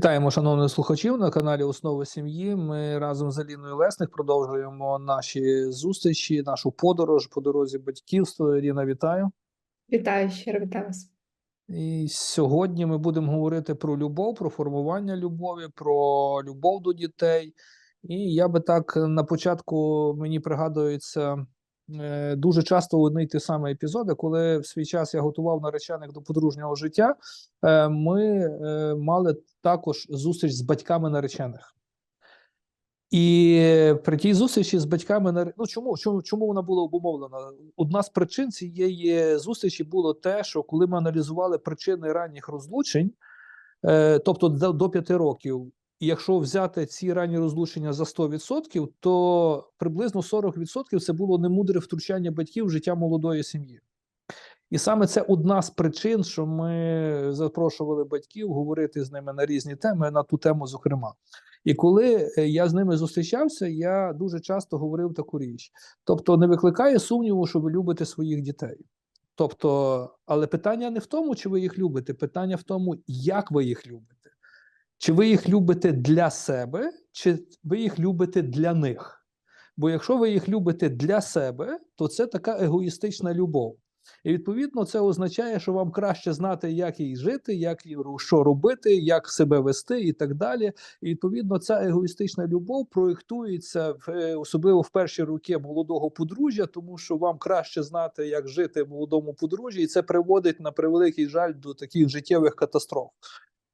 Вітаємо, шановних слухачів на каналі Основи сім'ї. Ми разом з Аліною Лесник продовжуємо наші зустрічі, нашу подорож по дорозі батьківства. Аліна, вітаю. Вітаю, щиро вітаю вас. І сьогодні ми будемо говорити про любов, про формування любові, про любов до дітей. І я би так на початку мені пригадується дуже часто одні й ті самі епізоди, коли в свій час я готував наречених до подружнього життя. е, Ми е, мали також зустріч з батьками наречених. І при тій зустрічі з батьками ну чому, чому, чому вона була обумовлена? Одна з причин цієї зустрічі було те, що коли ми аналізували причини ранніх розлучень, е, тобто до 5 років, якщо взяти ці ранні розлучення за 100%, то приблизно 40% це було немудре втручання батьків в життя молодої сім'ї. І саме це одна з причин, що ми запрошували батьків говорити з ними на різні теми, на ту тему, зокрема. І коли е, я з ними зустрічався, я дуже часто говорив таку річ: тобто, не викликає сумніву, що ви любите своїх дітей. Тобто, але питання не в тому, чи ви їх любите, питання в тому, як ви їх любите. Чи ви їх любите для себе, чи ви їх любите для них? Бо якщо ви їх любите для себе, то це така егоїстична любов. І відповідно це означає, що вам краще знати, як їй жити, як їй що робити, як себе вести і так далі. І відповідно, ця егоїстична любов проєктується в е, особливо в перші роки молодого подружжя, тому що вам краще знати, як жити молодому подружжі, і це приводить на превеликий жаль до таких життєвих катастроф.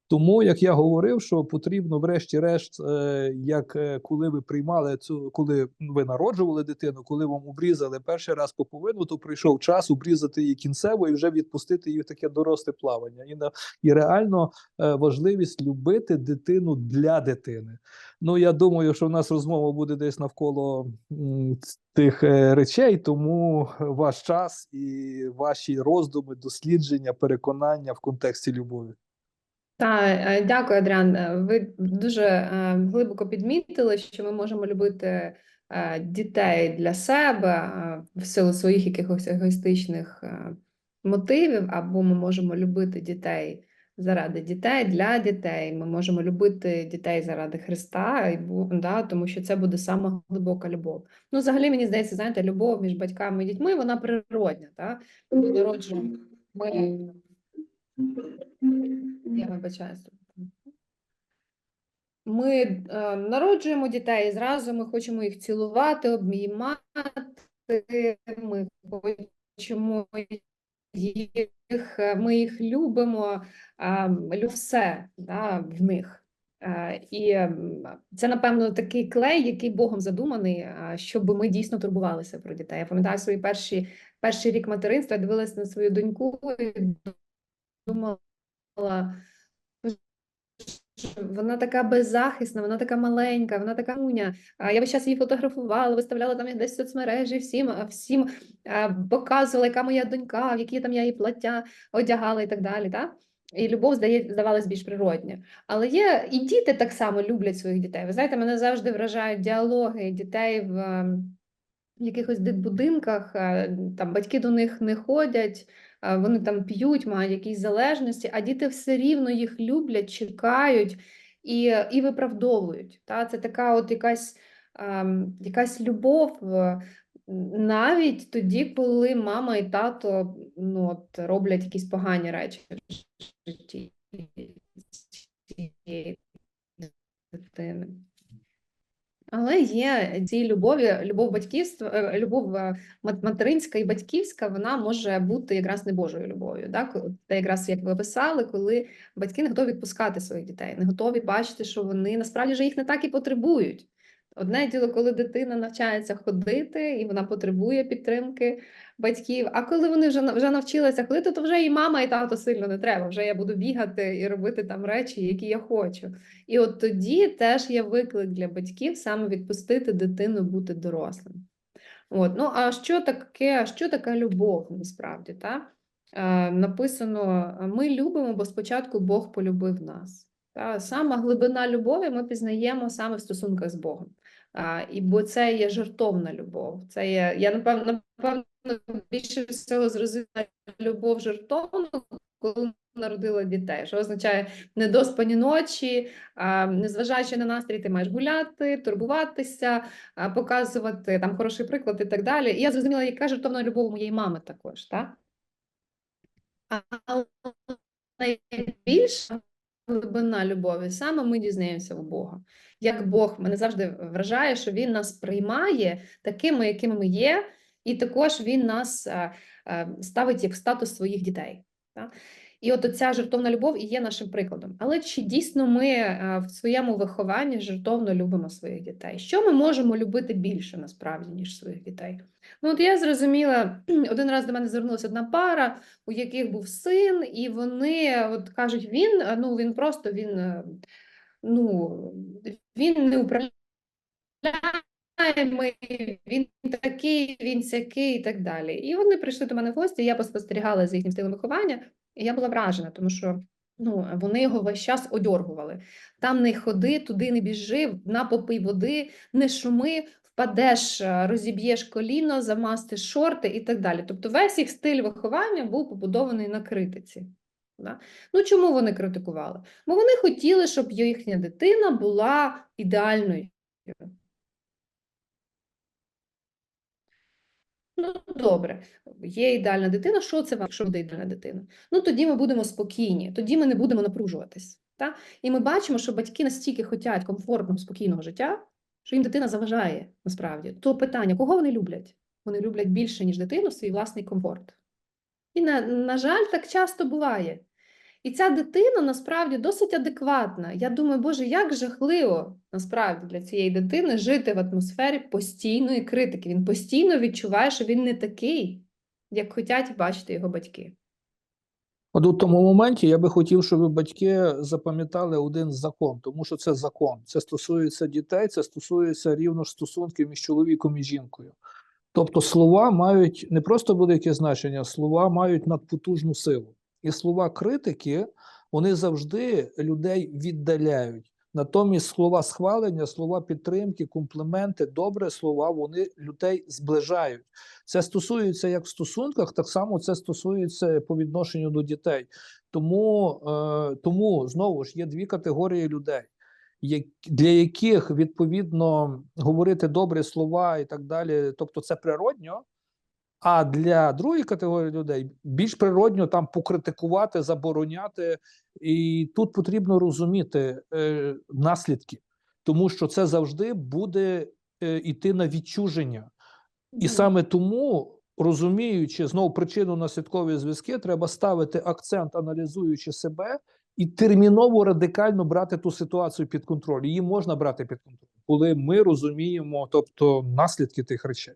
Тому, як я говорив, що потрібно, врешті-решт, е, як е, коли ви приймали цю, коли ви народжували дитину, коли вам обрізали перший раз поповину, то прийшов час обрізати її кінцево і вже відпустити її в таке доросле плавання. І на і реально е, важливість любити дитину для дитини. Ну я думаю, що в нас розмова буде десь навколо тих речей, тому ваш час і ваші роздуми, дослідження, переконання в контексті любові. Та, е, дякую, Адріан. Е, Ви дуже е, глибоко підмітили, що ми можемо любити дітей для себе в силу своїх якихось егоїстичних мотивів, або ми можемо любити дітей заради дітей, для дітей. Ми можемо любити дітей заради Христа, і да, тому що це буде сама глибока любов. Ну, взагалі, мені здається, знаєте, любов між батьками і дітьми, вона природня. Та? Ми народжуємо. Ми Я вибачаюся. Ми е, народжуємо дітей, і зразу ми хочемо їх цілувати, обіймати, ми хочемо їх, е, ми їх любимо, а, лю- все да, в них. Е, І це, напевно, такий клей, який Богом задуманий, щоб ми дійсно турбувалися про дітей. Я пам'ятаю свої перші, перший рік материнства, я дивилася на свою доньку і думала, що вона така беззахисна, вона така маленька, вона така муня. А Я весь час її фотографувала, виставляла там десь в соцмережі, всім, всім показувала, яка моя донька, в які там я її плаття одягала і так далі. Та? І любов здає, здавалась більш природня. Але є і діти так само люблять своїх дітей. Ви знаєте, мене завжди вражають діалоги дітей в ем, в якихось дитбудинках, е, там батьки до них не ходять, вони там п'ють, мають якісь залежності, а діти все рівно їх люблять, чекають і, і виправдовують. Та? Це така от якась, ем, якась любов. е, Навіть тоді, коли мама і тато ну, от, роблять якісь погані речі в житті цієї дитини. Але є ці любові, любов батьківства, е, любов е, материнська і батьківська, вона може бути якраз не Божою любов'ю. Так? Та якраз як ви писали, коли батьки не готові відпускати своїх дітей, не готові бачити, що вони насправді вже їх не так і потребують. Одне діло, коли дитина навчається ходити і вона потребує підтримки батьків. А коли вони вже вже навчилися ходити, то вже і мама, і тато сильно не треба. Вже я буду бігати і робити там речі, які я хочу. І от тоді теж є виклик для батьків саме відпустити дитину бути дорослим. От. Ну, а що таке, що така любов насправді? Та? Е, написано: ми любимо, бо спочатку Бог полюбив нас. Та? Сама глибина любові ми пізнаємо саме в стосунках з Богом. А, і бо це є жертовна любов. Це є, я напевно, напевно більше всього зрозуміла любов жертовну, коли народила дітей, що означає недоспані ночі, незважаючи на настрій, ти маєш гуляти, турбуватися, показувати там хороший приклад і так далі. І я зрозуміла, яка жертовна любов моєї мами також, так? Але найбільша глибина любові саме ми дізнаємося у Бога. Як Бог мене завжди вражає, що Він нас приймає такими, якими ми є, і також Він нас е, е, ставить як статус своїх дітей. І от ця жертовна любов і є нашим прикладом. Але чи дійсно ми е, в своєму вихованні жертовно любимо своїх дітей? Що ми можемо любити більше насправді, ніж своїх дітей? Ну, от я зрозуміла, один раз до мене звернулася одна пара, у яких був син, і вони от кажуть, він ну він просто він ну він не управляємий, він такий, він сякий і так далі. І вони прийшли до мене в гості, я поспостерігала за їхнім стилем виховання, і я була вражена, тому що ну, вони його весь час одьоргували. Там не ходи, туди не біжи, на попий води, не шуми, впадеш, е, розіб'єш коліно, замастиш шорти і так далі. Тобто весь їх стиль виховання був побудований на критиці. Да? Ну чому вони критикували? Бо вони хотіли, щоб їхня дитина була ідеальною. Ну, добре, є ідеальна дитина. Що це вам, якщо буде ідеальна дитина? Ну тоді ми будемо спокійні, тоді ми не будемо напружуватись. Та? І ми бачимо, що батьки настільки хочуть комфортного, спокійного життя, що їм дитина заважає насправді. То питання, кого вони люблять? Вони люблять більше, ніж дитину, свій власний комфорт. І, на, на жаль, так часто буває. І ця дитина насправді досить адекватна. Я думаю, Боже, як жахливо насправді для цієї дитини жити в атмосфері постійної критики. Він постійно відчуває, що він не такий, як хочуть бачити його батьки. От у тому моменті я би хотів, щоб батьки запам'ятали один закон, тому що це закон. Це стосується дітей, це стосується рівно ж стосунків між чоловіком і жінкою. Тобто слова мають не просто велике значення, слова мають надпотужну силу. І слова критики вони завжди людей віддаляють. Натомість слова схвалення, слова підтримки, компліменти, добре слова вони людей зближають. Це стосується як в стосунках, так само це стосується по відношенню до дітей. Тому, е, тому знову ж є дві категорії людей, для яких відповідно говорити добрі слова і так далі, тобто це природньо. А для другої категорії людей більш природньо там покритикувати, забороняти, і тут потрібно розуміти е, наслідки, тому що це завжди буде е, йти на відчуження. І саме тому, розуміючи знову причину наслідкові зв'язки, треба ставити акцент, аналізуючи себе, і терміново радикально брати ту ситуацію під контроль. Її можна брати під контроль, коли ми розуміємо, тобто наслідки тих речей.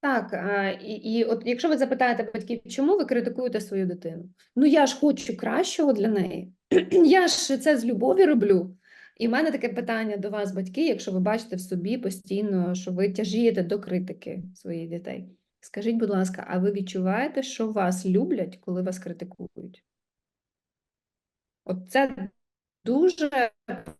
Так, і, і от якщо ви запитаєте батьків, чому ви критикуєте свою дитину? Ну я ж хочу кращого для неї. Я ж це з любові роблю. І в мене таке питання до вас, батьки, якщо ви бачите в собі постійно, що ви тяжієте до критики своїх дітей. Скажіть, будь ласка, а ви відчуваєте, що вас люблять, коли вас критикують? От це дуже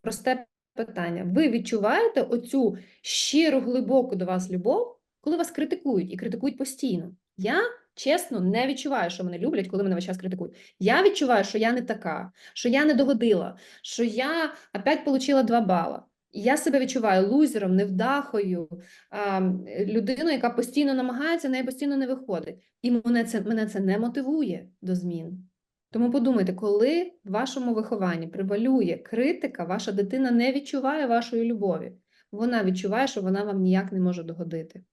просте питання. Ви відчуваєте оцю щиру, глибоку до вас любов? Коли вас критикують і критикують постійно. Я чесно не відчуваю, що мене люблять, коли мене весь час критикують. Я відчуваю, що я не така, що я не догодила, що я опять отримала два бала. І я себе відчуваю лузером, невдахою, людиною, яка постійно намагається, неї постійно не виходить. І мене це, мене це не мотивує до змін. Тому подумайте, коли в вашому вихованні превалює критика, ваша дитина не відчуває вашої любові. Вона відчуває, що вона вам ніяк не може догодити.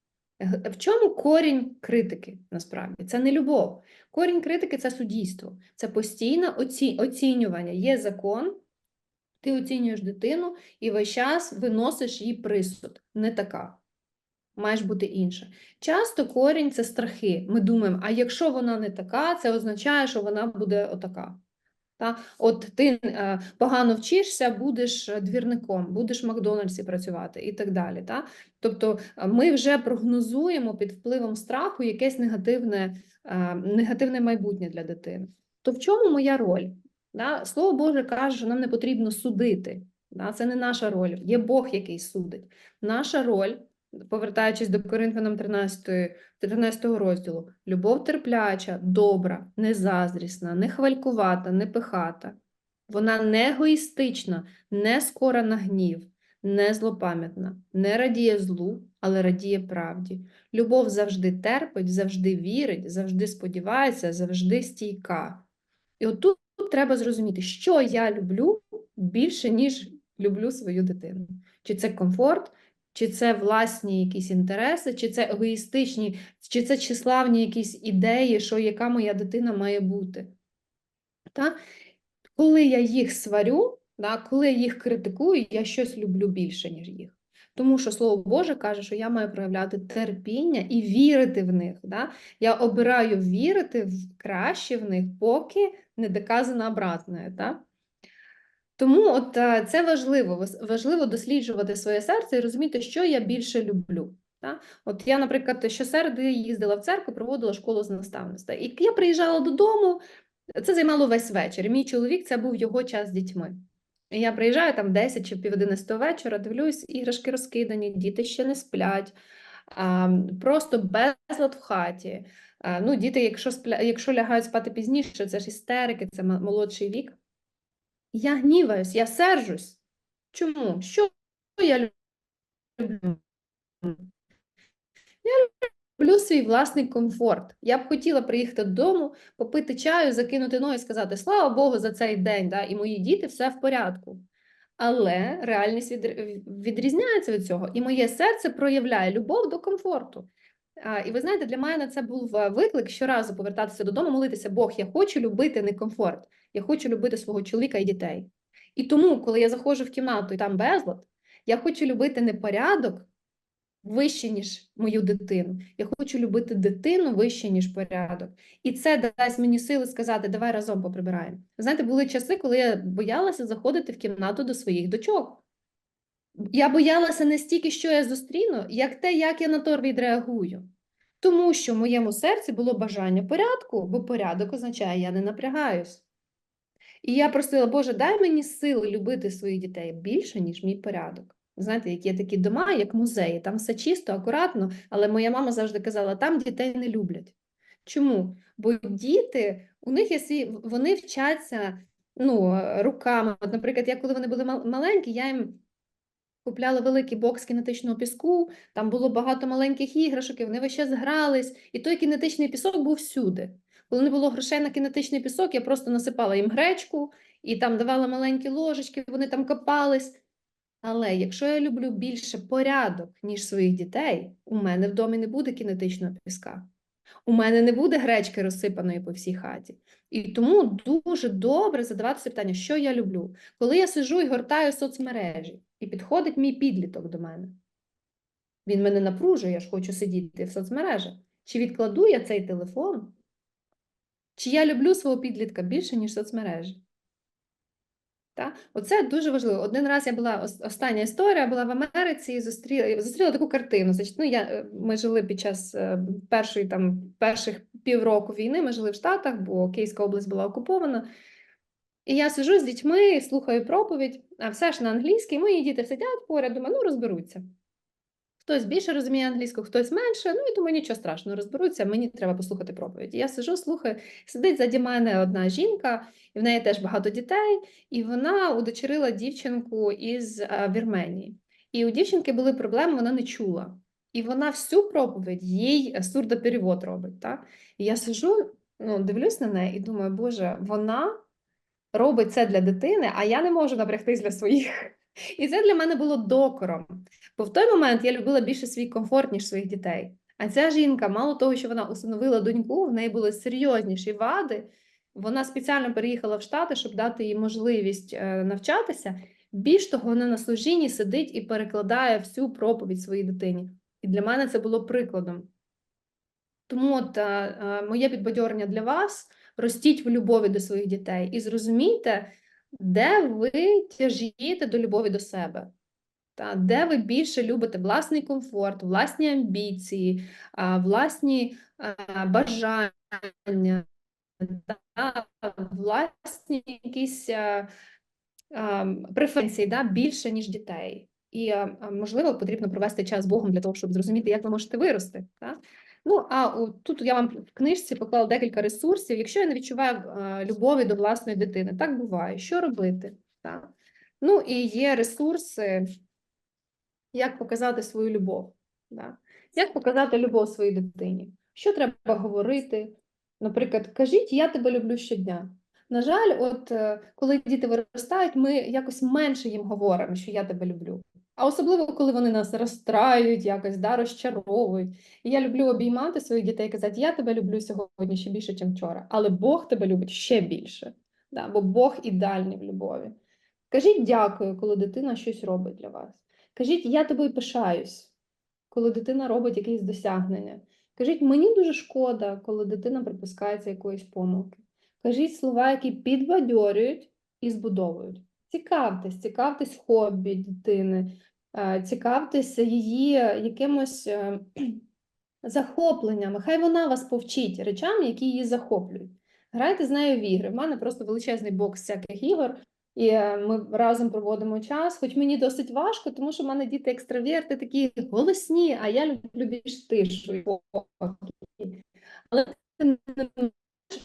В чому корінь критики насправді? Це не любов. Корінь критики це суддійство, це постійне оці... оцінювання. Є закон, ти оцінюєш дитину і весь час виносиш їй присуд. Не така. Маєш бути інша. Часто корінь це страхи. Ми думаємо, а якщо вона не така, це означає, що вона буде отака. Та? От ти е, погано вчишся, будеш е, двірником, будеш в Макдональдсі працювати і так далі. Та? Тобто е, ми вже прогнозуємо під впливом страху якесь негативне, негативне майбутнє для дитини. То в чому моя роль? Да? Слово Боже каже, що нам не потрібно судити. Да? Це не наша роль, є Бог, який судить. Наша роль повертаючись до Коринфянам 13, 13 розділу, любов терпляча, добра, не заздрісна, не хвалькувата, не пихата. Вона не егоїстична, не скора на гнів, не злопам'ятна, не радіє злу, але радіє правді. Любов завжди терпить, завжди вірить, завжди сподівається, завжди стійка. І от тут треба зрозуміти, що я люблю більше, ніж люблю свою дитину. Чи це комфорт, чи це власні якісь інтереси, чи це егоїстичні, чи це числавні якісь ідеї, що яка моя дитина має бути. Та? Коли я їх сварю, да, коли я їх критикую, я щось люблю більше, ніж їх. Тому що Слово Боже каже, що я маю проявляти терпіння і вірити в них. Да? Я обираю вірити в краще в них, поки не доказано обратне. Да? Тому от е, це важливо. Важливо досліджувати своє серце і розуміти, що я більше люблю. Та? От я, наприклад, щосереди їздила в церкву, проводила школу з наставництва. І я приїжджала додому, це займало весь вечір. Мій чоловік це був його час з дітьми. І я приїжджаю там 10 чи пів 11 вечора, дивлюсь, іграшки розкидані, діти ще не сплять, а, просто безлад в хаті. А, ну, діти, якщо спля... якщо лягають спати пізніше, це ж істерики, це молодший вік. Я гніваюсь, я сержусь. Чому? Що я люблю? Я люблю свій власний комфорт. Я б хотіла приїхати додому, попити чаю, закинути ноги і сказати слава Богу за цей день, да, і мої діти все в порядку. Але реальність відр- відрізняється від цього, і моє серце проявляє любов до комфорту. А, і ви знаєте, для мене це був е, виклик щоразу повертатися додому, молитися, Бог, я хочу любити не комфорт, я хочу любити свого чоловіка і дітей. І тому, коли я заходжу в кімнату і там безлад, я хочу любити не порядок вище, ніж мою дитину. Я хочу любити дитину вище, ніж порядок. І це дасть мені сили сказати, давай разом поприбираємо. Знаєте, були часи, коли я боялася заходити в кімнату до своїх дочок. Я боялася не стільки, що я зустріну, як те, як я на то відреагую. Тому що в моєму серці було бажання порядку, бо порядок означає, я не напрягаюсь. І я просила, Боже, дай мені сили любити своїх дітей більше, ніж мій порядок. Знаєте, як є такі дома, як музеї, там все чисто, акуратно, але моя мама завжди казала, там дітей не люблять. Чому? Бо діти, у них є свій, вони вчаться ну, руками. От, наприклад, я коли вони були маленькі, я їм купляла великий бокс кінетичного піску, там було багато маленьких іграшок, і вони весь час грались, і той кінетичний пісок був всюди. Коли не було грошей на кінетичний пісок, я просто насипала їм гречку і там давала маленькі ложечки, вони там копались. Але якщо я люблю більше порядок, ніж своїх дітей, у мене в домі не буде кінетичного піска. У мене не буде гречки розсипаної по всій хаті. І тому дуже добре задаватися питання, що я люблю. Коли я сижу і гортаю соцмережі, і підходить мій підліток до мене. Він мене напружує, я ж хочу сидіти в соцмережах. Чи відкладу я цей телефон? Чи я люблю свого підлітка більше, ніж соцмережі? Та? Оце дуже важливо. Один раз я була ос- остання історія, була в Америці і зустріла, зустріла таку картину. Значить, ну, я, е, ми жили під час е, першої, там, перших півроку війни, ми жили в Штатах, бо Київська область була окупована. І я сиджу з дітьми, слухаю проповідь, а все ж на англійській. Мої діти сидять поряд, думаю, ну розберуться. Хтось більше розуміє англійську, хтось менше. Ну і думаю, нічого страшного, розберуться, мені треба послухати проповідь. Я сижу, слухаю, сидить заді мене одна жінка, і в неї теж багато дітей, і вона удочерила дівчинку із е, Вірменії. І у дівчинки були проблеми, вона не чула. І вона всю проповідь їй сурдоперевод робить. Так? І я сижу, ну, дивлюсь на неї і думаю, Боже, вона робить це для дитини, а я не можу напрягтись для своїх. І це для мене було докором. Бо в той момент я любила більше свій комфорт, ніж своїх дітей. А ця жінка, мало того, що вона усиновила доньку, в неї були серйозніші вади. Вона спеціально переїхала в Штати, щоб дати їй можливість е, навчатися. Більш того, вона на служінні сидить і перекладає всю проповідь своїй дитині. І для мене це було прикладом. Тому от, е, е, моє підбадьорення для вас: ростіть в любові до своїх дітей і зрозумійте, де ви тяжієте до любові до себе. Та, де ви більше любите власний комфорт, власні амбіції, власні бажання, та, власні якісь преференції да, більше, ніж дітей. і можливо потрібно провести час з Богом для того, щоб зрозуміти, як ви можете вирости. Так? Ну а о, тут я вам в книжці поклала декілька ресурсів. Якщо я не відчуваю е, любові до власної дитини, так буває. Що робити? Так? Ну і є ресурси, як показати свою любов. Да? Як показати любов своїй дитині? Що треба говорити? Наприклад, кажіть, я тебе люблю щодня. На жаль, от е, коли діти виростають, ми якось менше їм говоримо, що я тебе люблю. А особливо, коли вони нас розстраюють, якось да, розчаровують. І я люблю обіймати своїх дітей і казати, я тебе люблю сьогодні ще більше, ніж вчора, але Бог тебе любить ще більше. Да, бо Бог ідеальний в любові. Кажіть дякую, коли дитина щось робить для вас. Кажіть, я тобою пишаюсь, коли дитина робить якісь досягнення. Кажіть, мені дуже шкода, коли дитина припускається якоїсь помилки. Кажіть слова, які підбадьорюють і збудовують. Цікавтесь, цікавтесь хобі дитини, е, цікавтеся її якимось е, захопленнями. Хай вона вас повчить речам, які її захоплюють. Грайте з нею в ігри. В мене просто величезний бокс всяких ігор, і е, ми разом проводимо час. Хоч мені досить важко, тому що в мене діти екстраверти такі голосні, а я люблю більш тишу. Але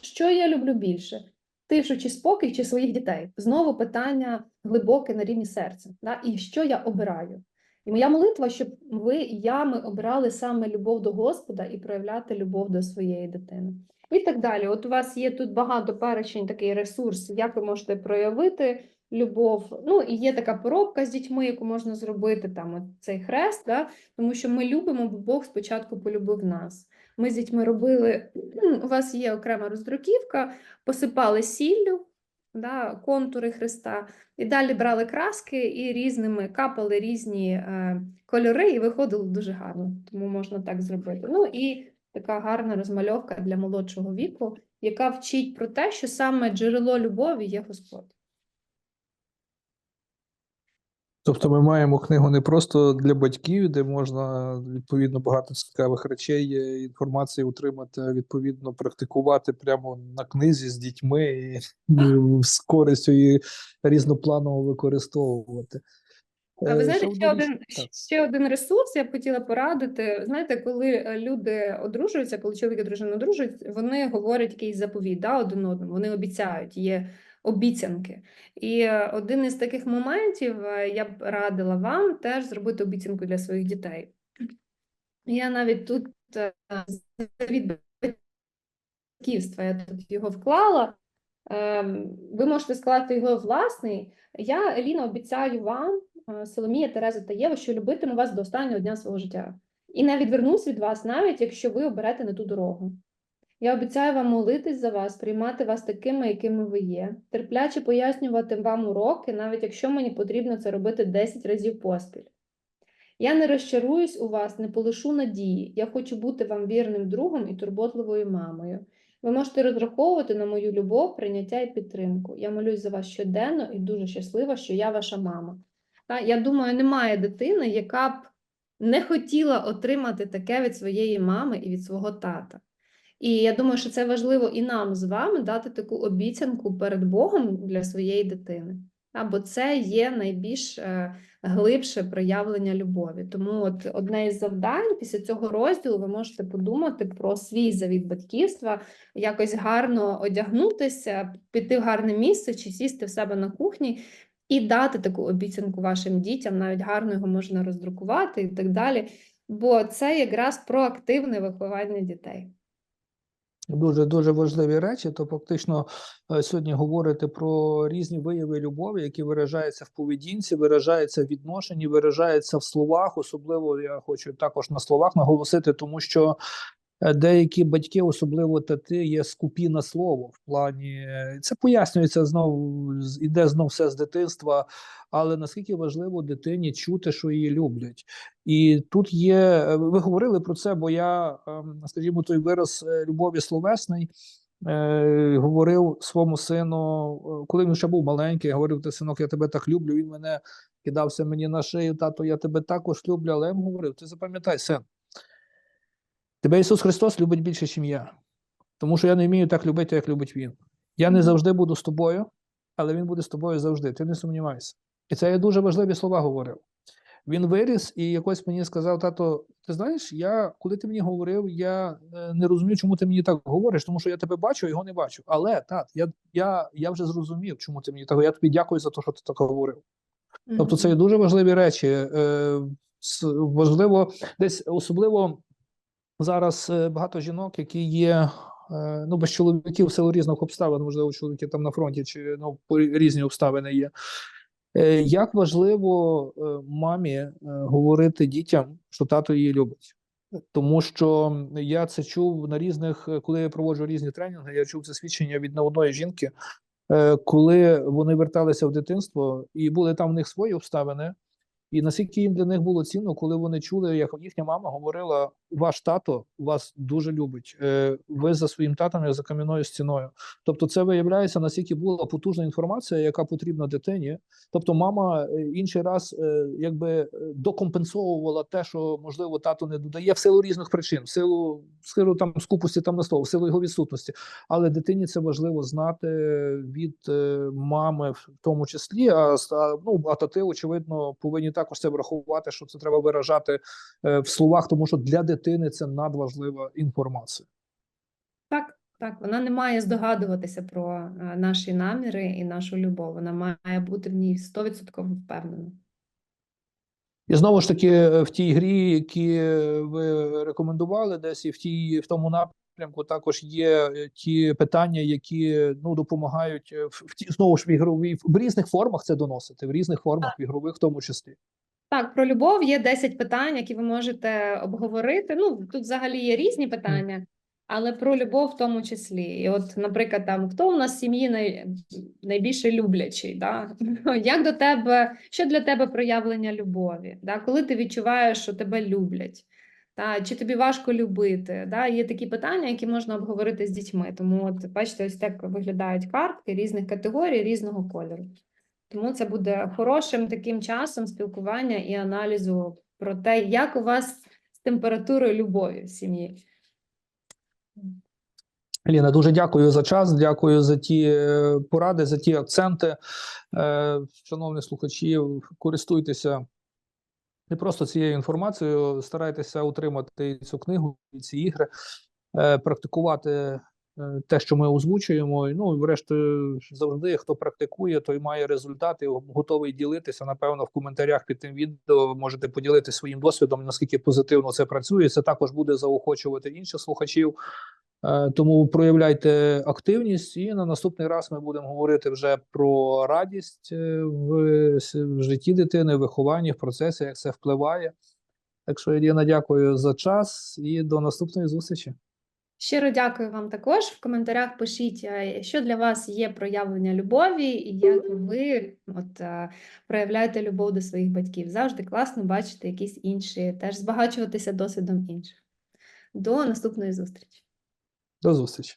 що я люблю більше? Тишу чи спокій, чи своїх дітей? Знову питання глибоке на рівні серця. Да? І що я обираю? І моя молитва, щоб ви і я ми обирали саме любов до Господа і проявляти любов до своєї дитини. І так далі. От у вас є тут багато перечень, такий ресурс, як ви можете проявити любов. Ну і є така поробка з дітьми, яку можна зробити там цей хрест, да? тому що ми любимо, бо Бог спочатку полюбив нас. Ми з дітьми робили, у вас є окрема роздруківка, посипали сіллю, да, контури хреста, і далі брали краски і різними капали різні е, кольори, і виходило дуже гарно. Тому можна так зробити. Ну і така гарна розмальовка для молодшого віку, яка вчить про те, що саме джерело любові є Господь. Тобто ми маємо книгу не просто для батьків, де можна відповідно багато цікавих речей, е, інформації отримати, а відповідно практикувати прямо на книзі з дітьми і ну, з користю і різнопланово використовувати. А ви Е, знаєте, ще один, ще один ресурс я б хотіла порадити. Знаєте, коли е, люди одружуються, коли чоловік і дружина одружують, вони говорять якийсь заповіт да, один одному, вони обіцяють, є обіцянки. І е, один із таких моментів е, я б радила вам теж зробити обіцянку для своїх дітей. Я навіть тут е, завіт батьківства, я тут його вклала. Ем, Ви можете скласти його власний. Я, Еліна, обіцяю вам, Соломія, Тереза та Єва, що любитиму вас до останнього дня свого життя. І не відвернусь від вас, навіть якщо ви оберете не ту дорогу. Я обіцяю вам молитись за вас, приймати вас такими, якими ви є, терпляче пояснювати вам уроки, навіть якщо мені потрібно це робити 10 разів поспіль. Я не розчаруюсь у вас, не полишу надії. Я хочу бути вам вірним другом і турботливою мамою. Ви можете розраховувати на мою любов, прийняття і підтримку. Я молюсь за вас щоденно і дуже щаслива, що я ваша мама. Та, я думаю, немає дитини, яка б не хотіла отримати таке від своєї мами і від свого тата. І я думаю, що це важливо і нам з вами дати таку обіцянку перед Богом для своєї дитини. Та, бо це є найбільш е, глибше проявлення любові. Тому от одне із завдань після цього розділу ви можете подумати про свій завіт батьківства, якось гарно одягнутися, піти в гарне місце чи сісти в себе на кухні і дати таку обіцянку вашим дітям, навіть гарно його можна роздрукувати і так далі. Бо це якраз про активне виховання дітей. Дуже дуже важливі речі. То фактично е, сьогодні говорити про різні вияви любові, які виражаються в поведінці, виражаються в відношенні, виражаються в словах. Особливо я хочу також на словах наголосити, тому що деякі батьки, особливо тати, є скупі на слово в плані е, це пояснюється знову, іде знов все з дитинства. Але наскільки важливо дитині чути, що її люблять, і тут є. е, Ви говорили про це, бо я, ем, скажімо, той вираз е, любові словесний е, говорив своєму сину, е, коли він ще був маленький, говорив: ти синок, я тебе так люблю. Він мене кидався мені на шию, тато, я тебе також люблю. Але я йому говорив: ти запам'ятай, син, тебе Ісус Христос любить більше, ніж я. Тому що я не вмію так любити, як любить Він. Я не завжди буду з тобою, але Він буде з тобою завжди. Ти не сумнівайся. І це я дуже важливі слова говорив. Він виріс і якось мені сказав: тато, ти знаєш, я коли ти мені говорив, я е, не розумію, чому ти мені так говориш, тому що я тебе бачу, його не бачу. Але тат, я, я, я вже зрозумів, чому ти мені так. Я тобі дякую за те, що ти так говорив. Тобто це є дуже важливі речі. Е, важливо десь особливо зараз е, багато жінок, які є е, ну, без чоловіків в силу різних обставин, можливо, чоловіки там на фронті чи ну, різні обставини є. Е, Як важливо мамі говорити дітям, що тато її любить. Тому що я це чув на різних, коли я проводжу різні тренінги, я чув це свідчення від одної жінки, коли вони верталися в дитинство і були там в них свої обставини, і наскільки їм для них було цінно, коли вони чули, як їхня мама говорила: ваш тато вас дуже любить. е, Ви за своїм татом як за кам'яною стіною. Тобто, це виявляється, наскільки була потужна інформація, яка потрібна дитині. Тобто, мама е, інший раз е, якби докомпенсовувала те, що можливо тато не додає в силу різних причин, в силу силу там скупості там на слово, в силу його відсутності. Але дитині це важливо знати від мами, в тому числі. А, ну а тати, очевидно, повинні також це врахувати, що це треба виражати е, в словах, тому що для дитини це надважлива інформація. Так, так, вона не має здогадуватися про е, наші наміри і нашу любов. Вона має бути в ній 100% впевнена. І знову ж таки, е, в тій грі, які ви рекомендували, десь і в тій в тому напрямку також є е, ті питання, які ну допомагають е, в, ті знову ж в ігровій в різних формах це доносити, в різних формах, в ігрових, в тому числі. Так, про любов є 10 питань, які ви можете обговорити. Ну, тут взагалі є різні питання, але про любов в тому числі. І от, наприклад, там хто у нас в сім'ї най... найбільше люблячий? Да? Як до тебе, що для тебе проявлення любові? Да? Коли ти відчуваєш, що тебе люблять? Та, чи тобі важко любити? Да? Є такі питання, які можна обговорити з дітьми. Тому, от, бачите, ось так виглядають картки різних категорій, різного кольору. Тому це буде хорошим таким часом спілкування і аналізу про те, як у вас з температурою любові в сім'ї. Ліна, дуже дякую за час, дякую за ті е, поради, за ті акценти. Е, Шановні слухачі, користуйтеся не просто цією інформацією, старайтеся утримати цю книгу, і ці ігри, е, практикувати е, те, що ми озвучуємо. Ну, і врешті, завжди, хто практикує, той має результати, готовий ділитися. Напевно, в коментарях під тим відео можете поділитися своїм досвідом, наскільки позитивно це працює. Це також буде заохочувати інших слухачів. Е, Тому проявляйте активність, і на наступний раз ми будемо говорити вже про радість е, в, в житті дитини, вихованні, в процесі, як це впливає. Так що, Ірина, дякую за час і до наступної зустрічі. Щиро дякую вам також. В коментарях пишіть, е, що для вас є проявлення любові, і як ви от, проявляєте любов до своїх батьків. Завжди класно бачити якісь інші, теж збагачуватися досвідом інших. До наступної зустрічі. До зустрічі.